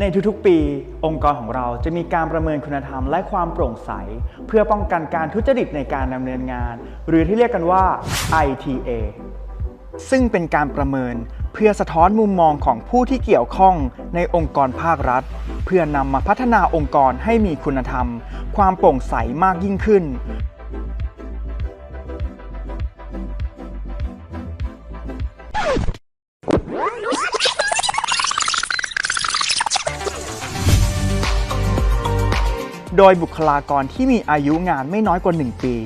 ในทุกๆ ปี องค์กรของเราจะมีการประเมินคุณธรรมและความโปร่งใส เพื่อป้องกันการทุจริตในการดำเนินงาน หรือที่เรียกกันว่า ITA ซึ่งเป็นการประเมินเพื่อสะท้อนมุมมองของผู้ที่เกี่ยวข้องในองค์กรภาครัฐ เพื่อนำมาพัฒนาองค์กรให้มีคุณธรรม ความโปร่งใสมากยิ่งขึ้น โดยบุคลากรที่มีอายุงานไม่น้อยกว่า 1 ปี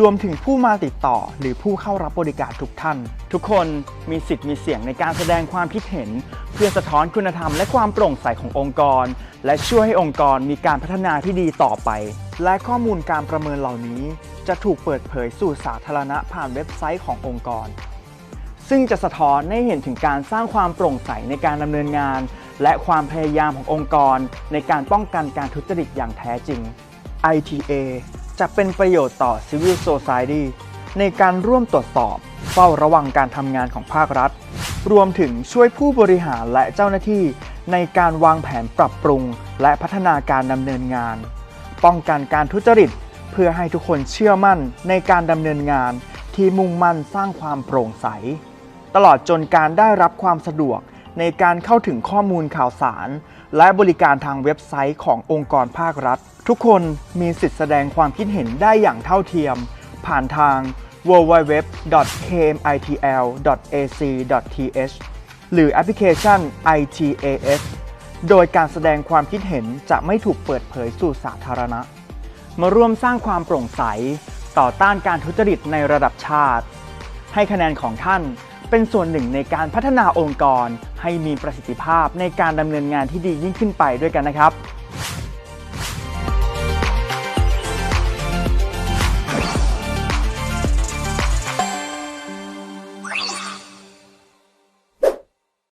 รวมถึงผู้มาติดต่อหรือผู้เข้ารับบริการทุกท่าน ทุกคนมีสิทธิ์มีเสียงในการแสดงความคิดเห็น เพื่อสะท้อนคุณธรรมและความโปร่งใสขององค์กร และช่วยให้องค์กรมีการพัฒนาที่ดีต่อไป และข้อมูลการประเมินเหล่านี้ จะถูกเปิดเผยสู่สาธารณะผ่านเว็บไซต์ขององค์กรซึ่งจะสะท้อนให้เห็นถึงการสร้างความโปร่งใสในการดำเนินงาน และความพยายามขององค์กร ในการป้องกันการทุจริตอย่างแท้จริง ITA จะเป็นประโยชน์ต่อ Civil Society ในการร่วมตรวจสอบ เฝ้าระวังการทำงานของภาครัฐ รวมถึงช่วยผู้บริหารและเจ้าหน้าที่ ในการวางแผนปรับปรุง และพัฒนาการดำเนินงาน ป้องกันการทุจริต เพื่อให้ทุกคนเชื่อมั่นในการดำเนินงานที่มุ่งมั่นสร้างความโปร่งใส ตลอดจนการได้รับความสะดวก ในการเข้าถึงข้อมูลข่าวสาร และบริการทางเว็บไซต์ขององค์กรภาครัฐ ทุกคนมีสิทธิแสดงความคิดเห็นได้อย่างเท่าเทียม ผ่านทาง www.kmitl.ac.th หรือแอปพลิเคชัน ITAS โดยการแสดงความคิดเห็นจะไม่ถูกเปิดเผยสู่สาธารณะ มาร่วมสร้างความโปร่งใส ต่อต้านการทุจริตในระดับชาติ ให้คะแนนของท่าน เป็นส่วนหนึ่งในการพัฒนาองค์กร ให้มีประสิทธิภาพในการดำเนินงานที่ดียิ่งขึ้นไปด้วยกันนะครับ